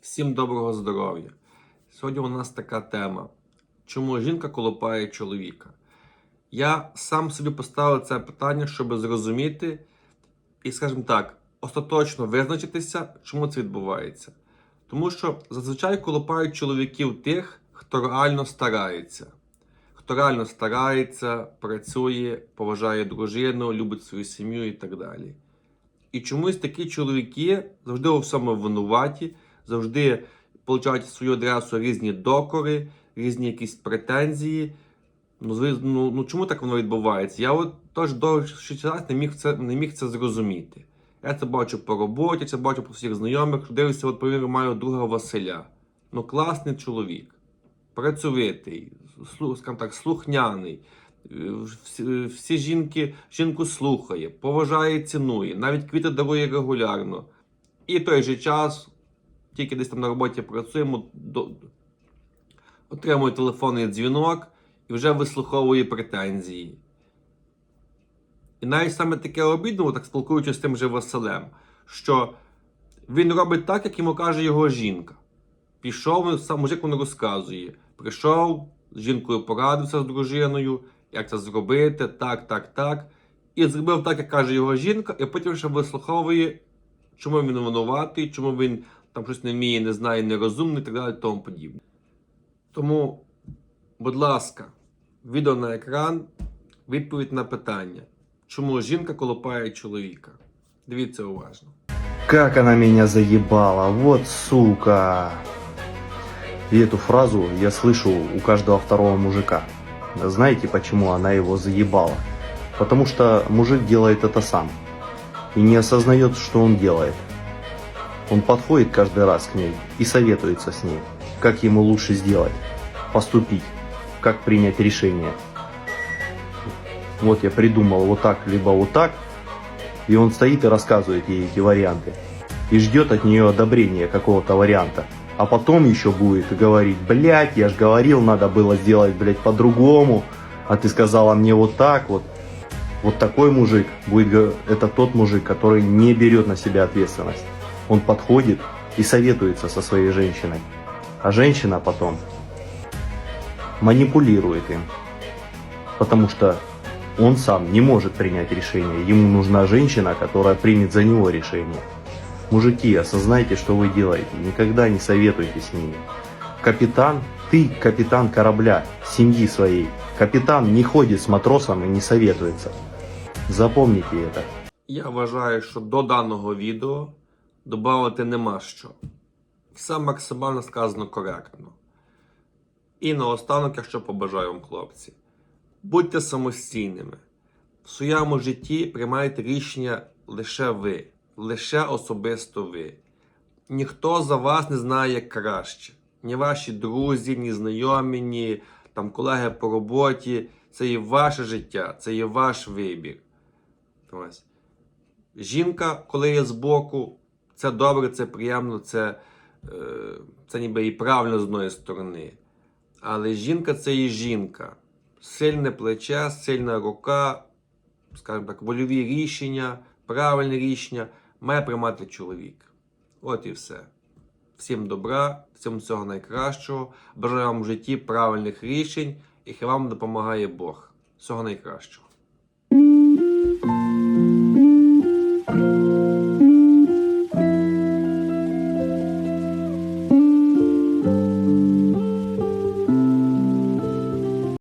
Всім доброго здоров'я! Сьогодні у нас така тема: чому жінка колопає чоловіка? Я сам собі поставив це питання, щоб зрозуміти і, скажімо так, остаточно визначитися, чому це відбувається. Тому що зазвичай колопають чоловіків тих, хто реально старається. Хто реально старається, працює, поважає дружину, любить свою сім'ю і так далі. І чомусь такі чоловіки завжди у всьому винуваті, завжди получають свою адресу різні докори, різні якісь претензії. Ну, ну, ну чому так воно відбувається? Я от теж довший час не міг це, не міг це зрозуміти. Я це бачу по роботі, це бачу по всіх знайомих. Дивлюся, от, приміру, маю друга Василя. Ну, класний чоловік, працьовитий, скажімо так, слухняний. Всі, всі жінки жінку слухає, поважає цінує, навіть квіти дарує регулярно. І в той же час, тільки десь там на роботі працюємо, до... отримує телефонний дзвінок і вже вислуховує претензії. І навіть саме таке обідно, так спілкуючись з тим же Василем, що він робить так, як йому каже його жінка. Пішов, сам мужик він розказує. Прийшов, з жінкою порадився з дружиною, як це зробити, так, так, так. І зробив так, як каже його жінка, і потім ще вислуховує, чому він винуватий, чому він там щось не вміє, не знає, нерозумний і так далі, тому подібне. Тому, будь ласка, відео на екран, відповідь на питання, чому жінка колопає чоловіка. Дивіться уважно. Как она меня заебала, вот сука. И эту фразу я слышу у каждого второго мужика. Знаете, почему она его заебала? Потому что мужик делает это сам. И не осознает, что он делает. Он подходит каждый раз к ней и советуется с ней, как ему лучше сделать, поступить, как принять решение. Вот я придумал вот так, либо вот так, и он стоит и рассказывает ей эти варианты. И ждет от нее одобрения какого-то варианта. А потом еще будет говорить, блядь, я ж говорил, надо было сделать, блядь, по-другому. А ты сказала мне вот так вот. Вот такой мужик будет, это тот мужик, который не берет на себя ответственность. Он подходит и советуется со своей женщиной. А женщина потом манипулирует им. Потому что он сам не может принять решение. Ему нужна женщина, которая примет за него решение. Мужики, осознайте, что вы делаете. Никогда не советуйте с ними. Капитан, ты капитан корабля, семьи своей. Капитан не ходит с матросом и не советуется. Запомните это. Я вважаю, що до даного відео додати нема що. Все максимально сказано коректно. І наостанок, я що побажаю вам, хлопці, будьте самостійними. В своєму житті приймайте рішення лише ви, лише особисто ви. Ніхто за вас не знає як краще. Ні ваші друзі, ні знайомі, ні там, колеги по роботі. Це є ваше життя, це є ваш вибір. Ось. Жінка, коли є збоку, це добре, це приємно, це, е, це ніби і правильно з одної сторони. Але жінка це і жінка. Сильне плече, сильна рука, скажімо так, вольові рішення, правильне рішення має приймати чоловік. От і все. Всім добра, всім всього найкращого. Бажаю вам в житті правильних рішень і хай вам допомагає Бог. Всього найкращого.